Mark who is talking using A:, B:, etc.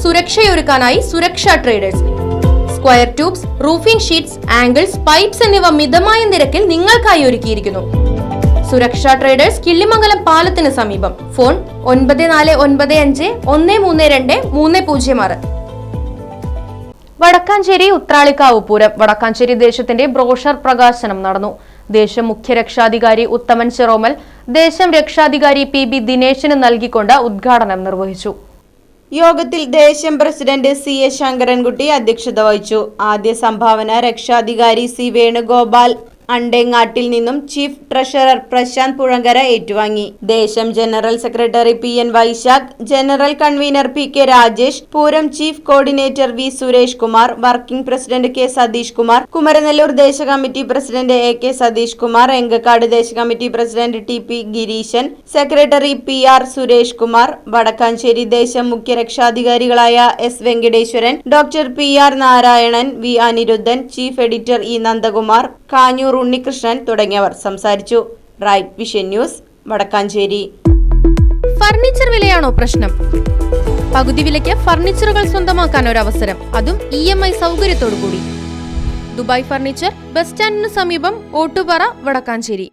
A: സുരക്ഷയൊരുക്കാനായി Suraksha traders square tubes roofing sheets angles pipes എന്നിവ മിതമായ നിരക്കിൽ നിങ്ങൾക്കായി ഒരുക്കിയിരിക്കുന്നു. സുരക്ഷാ ട്രേഡേഴ്സ് കിള്ളിമംഗലം പാലത്തിന് സമീപം. ഫോൺ ഒൻപത് നാല് ഒൻപത് അഞ്ച് ഒന്ന് മൂന്ന് രണ്ട് മൂന്ന് പൂജ്യം ആറ്. വടക്കാഞ്ചേരി ഉത്രാളിക്കാവ് പൂരം വടക്കാഞ്ചേരി ദേശത്തിന്റെ ബ്രോഷർ പ്രകാശനം നടന്നു. ദേശം മുഖ്യ രക്ഷാധികാരി ഉത്തമൻ ചെറോമൽ ദേശം രക്ഷാധികാരി പി ബി ദിനേശിന് നൽകിക്കൊണ്ട് ഉദ്ഘാടനം നിർവഹിച്ചു.
B: യോഗത്തിൽ ദേശം പ്രസിഡന്റ് സി എസ് ശങ്കരൻകുട്ടി അധ്യക്ഷത വഹിച്ചു. ആദ്യ സംഭാവന രക്ഷാധികാരി സി വേണുഗോപാൽ. അണ്ടേങ്ങാട്ടിൽ നിന്നും ചീഫ് ട്രഷറർ പ്രശാന്ത് പുഴങ്കര ഏറ്റുവാങ്ങി. ദേശം general secretary P N Vaishakh general convener P K Rajesh Pooram chief coordinator V Suresh Kumar working president K Satheesh Kumar Kumaranellur ദേശകമ്മിറ്റി president A K Satheesh Kumar Engakkad ദേശകമ്മിറ്റി president T P Gireeshan secretary P R Suresh Kumar Wadakkanchery ദേശം മുഖ്യ രക്ഷാധികാരികളായ S Venkateswaran doctor P R Narayanan V Aniruddhan chief editor E Nandakumar Kanjoor Unnikrishnan തുടങ്ങിയവർ സംസാരിച്ചു. Right vision news Wadakkanchery.
A: Furniture വിലയാണോ പ്രശ്നം? പകുതി വിലയ്ക്ക് ഫർണിച്ചറുകൾ സ്വന്തമാക്കാൻ ഒരു അവസരം അതും ഇ എം ഐ സൗകര്യത്തോടു കൂടി ദുബായ് ഫർണിച്ചർ ബസ് സ്റ്റാൻഡിന് സമീപം ഓട്ടുപാറ വടക്കാഞ്ചേരി.